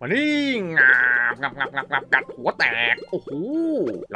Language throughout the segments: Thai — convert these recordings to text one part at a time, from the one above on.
มานี่ งาบงับงับงับงับกัดหัวแตก โอ้โห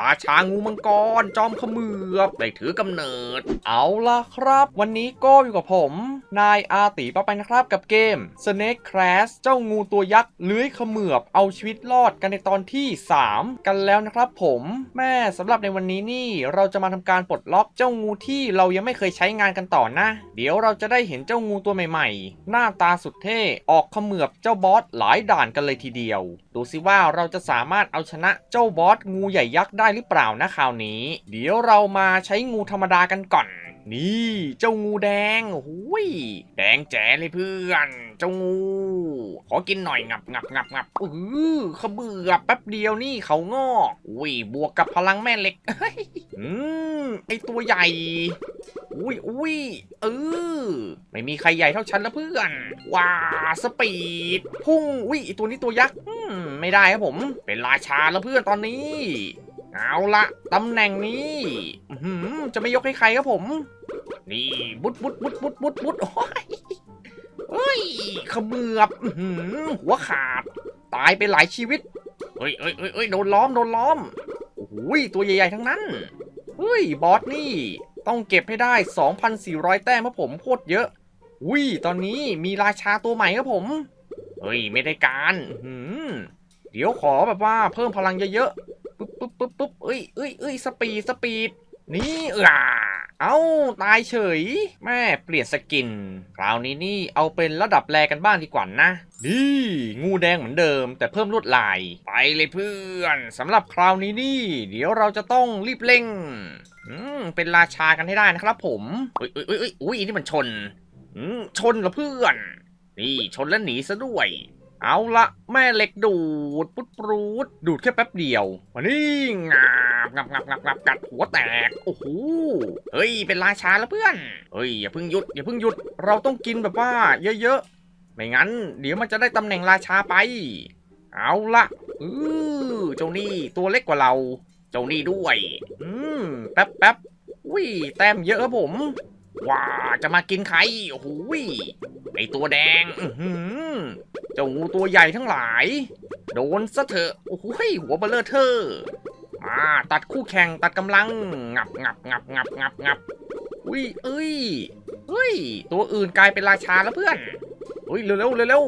ราชางูมังกร จอมขมือบได้ถือกำเนิด เอาล่ะครับ วันนี้ก็อยู่กับผม นายอาตีป้าไปนะครับกับเกม Snake Crash เจ้างูตัวยักษ์เลื้อยขมือบเอาชีวิตรอดกันในตอนที่ 3 กันแล้วนะครับผม แม่สำหรับในวันนี้นี่เราจะมาทำการปลดล็อกเจ้างูที่เรายังไม่เคยใช้งานกันต่อนะ เดี๋ยวเราจะได้เห็นเจ้างูตัวใหม่ ๆ หน้าตาสุดเท่ออกขมือบเจ้าบอสหลายด่านกันเลยทีเดียวดูซิว่าเราจะสามารถเอาชนะเจ้าบอสงูใหญ่ยักษ์ได้หรือเปล่านะคราวนี้ เดี๋ยวเรามาใช้งูธรรมดากันก่อน นี่ เจ้างูแดงหุยแดงแจ๋เลยเพื่อน เจ้างู ขอกินหน่อยงับงับงับงับอือขบือแป๊บเดียวนี่เขางอกอุ้ยบวกกับพลังแม่เหล็กอืมไอตัวใหญ่ อุ้ยอุ้ยเออไม่มีใครใหญ่เท่าฉันแล้วเพื่อนว้าสปีดพุ่งอุ้ยไอตัวนี้ตัวยักษ์อืมไม่ได้ครับผม เป็นราชาแล้วเพื่อนตอนนี้ เอาละตำแหน่งนี้อื้อหือจะไม่ยกให้ใครครับผม นี่บุดบุดบุดบุดบุดบุดโอ้ย เฮ้ยเขมือบอื้อหือหัวขาด ตายไปหลายชีวิต เฮ้ยเฮ้ยเฮ้ยเฮ้ยโดนล้อม โดนล้อม โอ้โหยตัวใหญ่ๆทั้งนั้น เฮ้ย บอสนี่ ต้องเก็บให้ได้ 2,400 แต้มครับผมโคตรเยอะอุ้ยตอนนี้มีราชาตัวใหม่ครับผม เฮ้ย ไม่ได้การอื้อหือเดี๋ยวขอแบบว่าเพิ่มพลังเยอะๆ ปุ๊บปุ๊บปุ๊บปุ๊บเอ้ยเอ้ยเอ้ยสปีด สปีด นี่เออ เอ้า ตายเฉย แม่เปลี่ยนสกิน คราวนี้นี่เอาเป็นระดับแรกันบ้างดีกว่านะดีงูแดงเหมือนเดิม แต่เพิ่มลวดลาย ไปเลยเพื่อนสำหรับคราวนี้นี่ เดี๋ยวเราจะต้องรีบเร่ง อืม เป็นราชากันให้ได้นะครับผมเอ้ยเอ้ยเอ้ยเอ้ยอุ้ยนี่มันชน อืม ชนเหรอเพื่อน นี่ชนแล้วหนีซะด้วยเอาละแม่เหล็กดูดปุ๊ดปรูดดูดแค่แป๊บเดียวมานี่งา บงับงับงับงับกัดหัวแตก โอ้โห เฮ้ย เป็นราชาแล้วเพื่อน เฮ้ย อย่าเพิ่งหยุด อย่าเพิ่งหยุด เราต้องกินแบบว่า เยอะๆ ไม่งั้น เดี๋ยวมันจะได้ตำแหน่งราชาไป เอาละอือเจ้านี่ตัวเล็กกว่าเรา เจ้านี่ด้วย อืม แป๊บแป๊บอุ้ยแต้มเยอะครับผม ว้า จะมากินใคร โอ้โหไอตัวแดง อือเจ้างูตัวใหญ่ทั้งหลาย โดนซะเถอะ โอ้โหหัวเบลเลอร์เธอา ตัดคู่แข่งตัดกำลัง งับงับงับงับงับงับอุ้ยเอ้ยเฮ้ย ตัวอื่นกลายเป็นราชาแล้วเพื่อนเฮ้ยเร็วเร็วเร็วเร็ว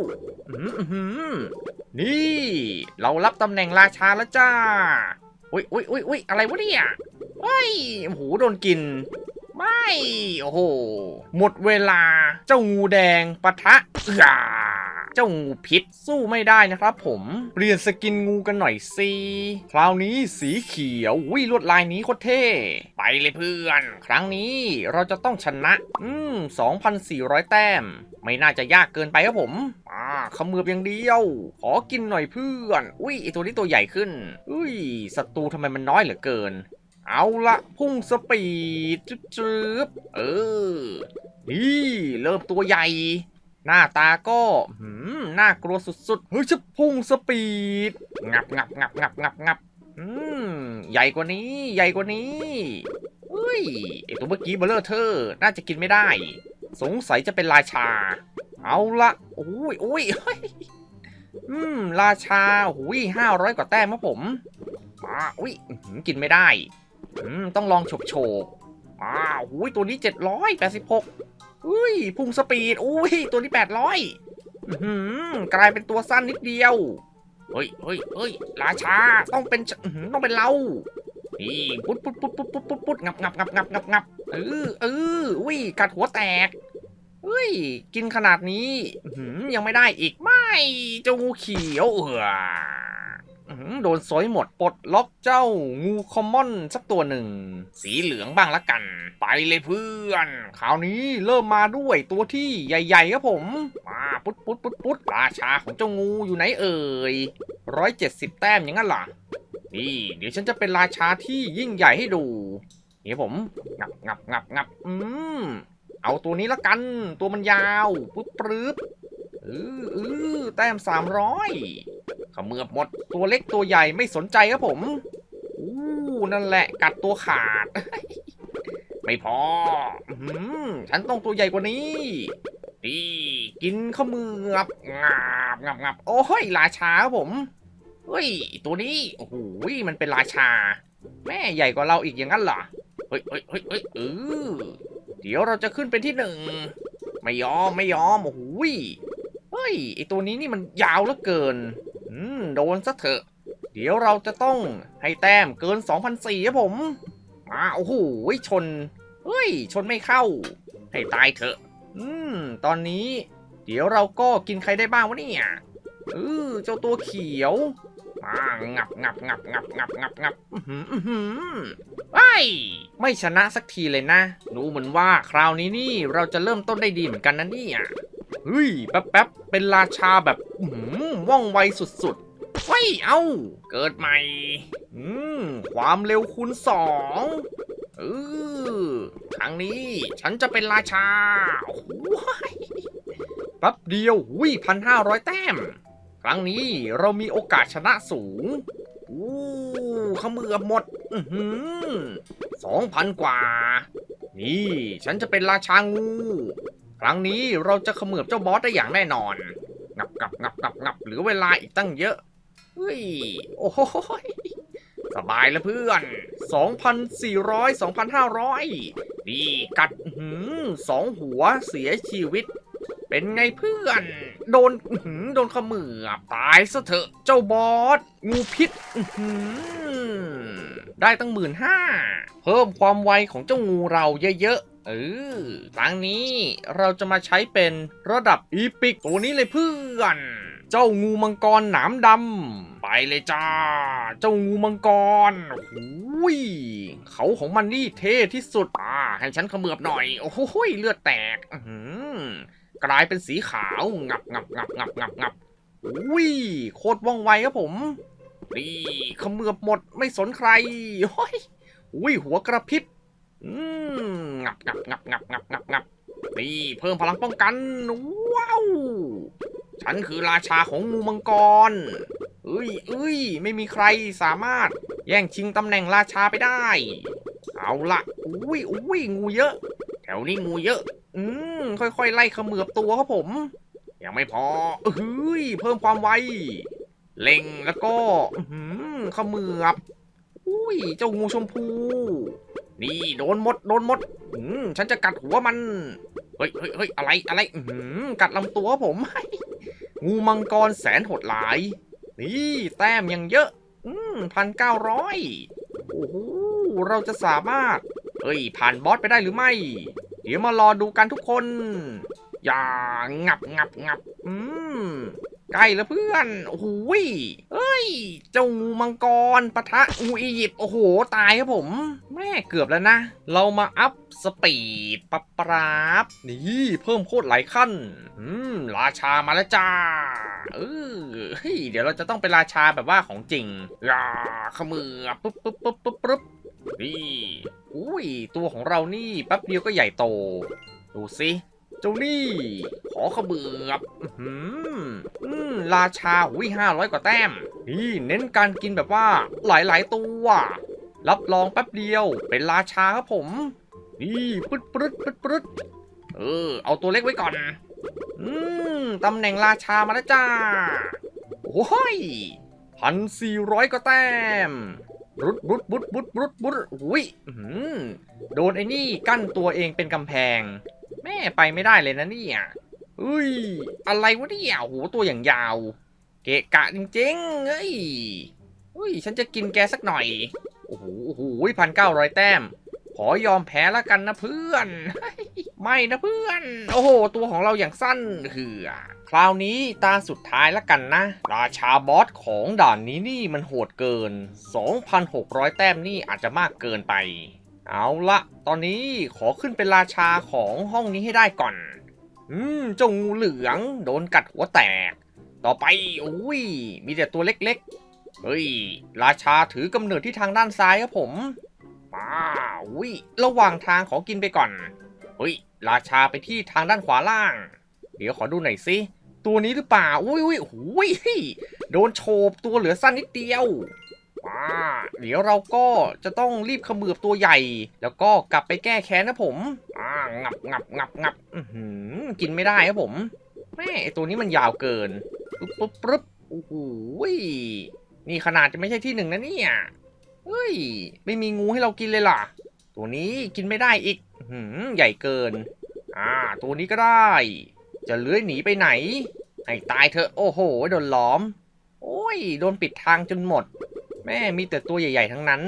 อื้อหือนี่ เรารับตำแหน่งราชาแล้วจ้าอุ้ยอุ้ยอุ้ยอุ้ยอะไรวะเนี่ยเฮ้ยโอ้โหโดนกิน ไม่ โอ้โห หมดเวลา เจ้างูแดงปะทะอื้อ เจ้างูพิษสู้ไม่ได้นะครับผม เปลี่ยนสกินงูกันหน่อยสิคราวนี้สีเขียววิลวดลายนี้โคตรเท่ ไปเลยเพื่อน ครั้งนี้เราจะต้องชนะ อืม 2,400 แต้ม ไม่น่าจะยากเกินไปครับผมอ่าขมือบอย่างเดียว ขอกินหน่อยเพื่อน อุ้ยไอตัวนี้ตัวใหญ่ขึ้น อุ้ยศัตรูทำไมมันน้อยเหลือเกินเอาละพุ่งสปีดจึ๊บจึ๊บเออ นี่ เริ่มตัวใหญ่ หน้าตาก็หืมน่ากลัวสุดๆ เฮ้ยจะพุ่งสปีด งับงับงับงับงับงับอืม ใหญ่กว่านี้ ใหญ่กว่านี้เฮ้ยไอตัวเมื่อกี้เบลเลอร์เธอร์น่าจะกินไม่ได้ สงสัยจะเป็นราชา เอาละโอ้ยโอ้ยเฮ้ยอืม ราชาหุยห้าร้อยกว่าแต้มครับผมมาอุ้ยอื้อหือกินไม่ได้ อืม ต้องลองโฉบโฉบอ้าวหูยตัวนี้เจ็ดร้อยแปดสิบหก อุ้ยพุ่งสปีดอุ้ยตัวนี้แปดร้อยกลายเป็นตัวสั้นนิดเดียวเฮ้ยเฮ้ยเฮ้ยราชาต้องเป็นต้องเป็นเรานี่ปุ๊ดปุ๊ดปุ๊ดปุ๊ดปุ๊ดปุ๊ดปุ๊ดงับงับงับงับงับงับเออเอออุ้ยกัดหัวแตกเฮ้ยกินขนาดนี้ยังไม่ได้อีกไม่เจ้างูเขียวเออ โดนซอยหมดปลดล็อกเจ้างูคอมมอนสักตัวหนึ่ง สีเหลืองบ้างละกัน ไปเลยเพื่อนคราวนี้เริ่มมาด้วยตัวที่ใหญ่ๆครับผม มาปุ๊ดปุ๊ดปุ๊ดปุ๊ดราชาของเจ้างูอยู่ไหนเอ่ยร้อยเจ็ดสิบแต้มอย่างนั้นล่ะนี่เดี๋ยวฉันจะเป็นราชาที่ยิ่งใหญ่ให้ดูนี่ผมงับงับงับงับอืมเอาตัวนี้ละกัน ตัวมันยาวปุ๊บปรึบเออเออแต้มสามร้อย ขมือบหมดตัวเล็กตัวใหญ่ไม่สนใจครับผมอู้นั่นแหละกัดตัวขาด ไม่พอฉันต้องตัวใหญ่กว่านี้นี่กินขมือบงับงับงับโอ้ยราชาครับผมเฮ้ยตัวนี้โอ้โหมันเป็นราชา แม่ใหญ่กว่าเราอีกอย่างนั้นเหรอเฮ้ยเฮ้ยเฮ้ยเฮ้ยเออเดี๋ยวเราจะขึ้นเป็นที่หนึ่งไม่ยอมไม่ยอมโอ้โหเฮ้ยไอตัวนี้นี่มันยาวเหลือเกิน โดนซะเถอะ เดี๋ยวเราจะต้องให้แต้มเกิน2,004ครับผมมาโอ้โหชน เฮ้ย ชนไม่เข้า ให้ตายเถอะ อืม ตอนนี้ เดี๋ยวเราก็กินใครได้บ้างวะเนี่ยเออเจ้าตัวเขียวมางับงับงับงับงับงับงับอื้อหืออื้อหือไอ้ยไม่ชนะสักทีเลยนะ ดูเหมือนว่าคราวนี้นี่เราจะเริ่มต้นได้ดีเหมือนกันนะเนี่ยเฮ้ย แป๊บแป๊บเป็นราชาแบบหือว่องไวสุด เฮ้ย เอ้า เกิดใหม่ อืม ความเร็วคูณสองเออครั้งนี้ฉันจะเป็นราชาโอ้โหแป๊บเดียววิพันห้าร้อยแต้ม ครั้งนี้เรามีโอกาสชนะสูงอู้ขมือหมด อือหือสองพันกว่า นี่ ฉันจะเป็นราชางู ครั้งนี้เราจะขมือบเจ้าบอสได้อย่างแน่นอน งับงับงับงับงับเหลือเวลาอีกตั้งเยอะ เฮ้ย โอ้โหยสบายแล้วเพื่อน 2,400 2,500นี่กัดอื้อหือสองหัวเสียชีวิต เป็นไงเพื่อน โดนอื้อหือโดนเขมือบตายซะเถอะเจ้าบอส งูพิษอื้อหือได้ตั้งหมื่นห้า เพิ่มความไวของเจ้างูเราเยอะๆเออครั้งนี้เราจะมาใช้เป็นระดับอีพิกตัวนี้เลยเพื่อน เจ้างูมังกรหนามดำไปเลยจ้า เจ้างูมังกรโอ้ยเขาของมันนี่เท่ที่สุดอ่าให้ฉันขมือบหน่อย โอ้โหเลือดแตกอืกลายเป็นสีขาวงับงับงับงับงับงับอุ้ยโคตรว่องไวครับผมนี่ขมือบหมดไม่สนใครโอ้ยอุ้ยหัวกระพริบอืมงับงับงับงับงับงับงับนี่เพิ่มพลังป้องกันว้าว ฉันคือราชาของงูมังกรเอ้ยเอ้ย ไม่มีใครสามารถแย่งชิงตำแหน่งราชาไปได้ เอาละอุ้ยอุ้ยงูเยอะ แถวนี้งูเยอะ อืม ค่อยๆ ไล่ขมือบตัวครับผม ยังไม่พอเอ้ย เพิ่มความไว เล็งแล้วก็ อื้อหือเขมือบ อุ้ย เจ้างูชมพู นี่โดนหมด โดนหมด อืม ฉันจะกัดหัวมัน เฮ้ยเฮ้ยเฮ้ยอะไร อะไร อือหือกัดลำตัวผม งูมังกรแสนโหดหลาย นี่แต้มยังเยอะ อืมพันเก้าร้อยโอ้โห เราจะสามารถ เอ้ย ผ่านบอสไปได้หรือไม่ เดี๋ยวมารอดูกันทุกคน อย่างับงับงับ อืมใกล้แล้วเพื่อน โอ้โหยเอ้ย เจ้างูมังกรปะทะงูอียิปต์ โอ้โห ตายครับผม แม่เกือบแล้วนะ เรามาอัพสปีดปะปราบนี่เพิ่มโคตรหลายขั้น อืม ราชามาแล้วจ้า เออเดี๋ยวเราจะต้องเป็นราชาแบบว่าของจริงอย่าขมือปุ๊บปุ๊บปุ๊บปุ๊บปุ๊บนี่อุ้ย ตัวของเรานี่แป๊บเดียวก็ใหญ่โต ดูสิเจ้านี่ ขอขมือบอื้อหืมราชาหุ้ยห้าร้อยกว่าแต้ม นี่เน้นการกินแบบว่าหลายๆตัว รับรองแป๊บเดียว เป็นราชาครับผม นี่ปึ๊ดปึ๊ดปึ๊ดปึ๊ดเออ เอาตัวเล็กไว้ก่อน อืมตำแหน่งราชามาแล้วจ้า โอ้ยพันสี่ร้อยก็แต้มรุดบุดบุดบุดบุดบุดอุ้ยอื้อหือโดนไอ้นี่กั้นตัวเองเป็นกำแพง แม่ไปไม่ได้เลยนะเนี่ยอุ้ย อะไรวะเนี่ยโอ้โหตัวอย่างยาว เกะกะจริงๆเฮ้ยอุ้ย ฉันจะกินแกสักหน่อย อ้โหโอ้โหพันเก้าร้อยแต้ม ขอยอมแพ้แล้วกันนะเพื่อน ไม่นะเพื่อน โอ้โห ตัวของเราอย่างสั้นเหือคราวนี้ตาสุดท้ายแล้วกันนะ ราชาบอสของด่านนี้นี่มันโหดเกิน 2,600 แต้มนี่อาจจะมากเกินไป เอาละตอนนี้ขอขึ้นเป็นราชาของห้องนี้ให้ได้ก่อน อืมเจ้างูเหลือง โดนกัดหัวแตก ต่อไปอุ้ยมีแต่ตัวเล็กๆ เฮ้ย ราชาถือกำเนิดที่ทางด้านซ้ายครับผมมาอุ้ยระหว่างทางขอกินไปก่อน เฮ้ย ราชาไปที่ทางด้านขวาล่าง เดี๋ยวขอดูหน่อยสิ ตัวนี้หรือเปล่า อุ้ยอุ้ยอุ้ยโดนโฉบตัวเหลือสั้นนิดเดียวมาเดี๋ยวเราก็จะต้องรีบขมือบตัวใหญ่ แล้วก็กลับไปแก้แค้นนะผมอ่างับงับงับงับอือหือกินไม่ได้ครับผมแม่ไอตัวนี้มันยาวเกิน ปุ๊บปุ๊บปุ๊บโอ้โห นี่ขนาดจะไม่ใช่ที่หนึ่งนะเนี่ยเฮ้ย ไม่มีงูให้เรากินเลยล่ะ ตัวนี้กินไม่ได้อีกหือใหญ่เกิน อ่า ตัวนี้ก็ได้ จะเลื้อยหนีไปไหน ให้ตายเถอะ โอ้โห โดนล้อม โอ้ย โดนปิดทางจนหมด แม่มีแต่ตัวใหญ่ ๆ ทั้งนั้น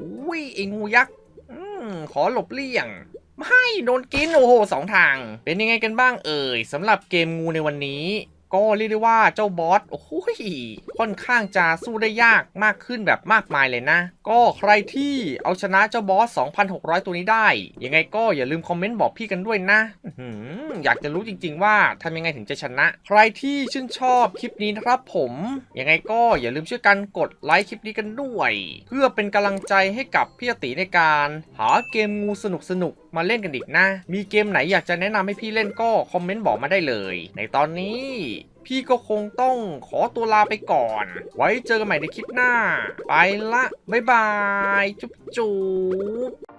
อุ้ยไอ้งูยักษ์อืมขอหลบเลี่ยง ไม่ โดนกิน โอ้โห สองทาง เป็นยังไงกันบ้างเอ่ยสำหรับเกมงูในวันนี้ ก็เรียกได้ว่าเจ้าบอสโอ้โหยค่อนข้างจะสู้ได้ยากมากขึ้นแบบมากมายเลยนะ ก็ใครที่เอาชนะเจ้าบอส 2,600 ตัวนี้ได้ ยังไงก็อย่าลืมคอมเมนต์บอกพี่กันด้วยนะอยากจะรู้จริง ๆ ว่าทำยังไงถึงจะชนะ ใครที่ชื่นชอบคลิปนี้นะครับผม ยังไงก็อย่าลืมช่วยกันกดไลค์คลิปนี้กันด้วย เพื่อเป็นกำลังใจให้กับพี่ติในการ หาเกมงูสนุกๆมาเล่นกันอีกนะ มีเกมไหนอยากจะแนะนำให้พี่เล่นก็คอมเมนต์บอกมาได้เลย ในตอนนี้พี่ก็คงต้องขอตัวลาไปก่อน ไว้เจอกันใหม่ในคลิปหน้า ไปละ บ๊ายบาย จุ๊บจุ๊บ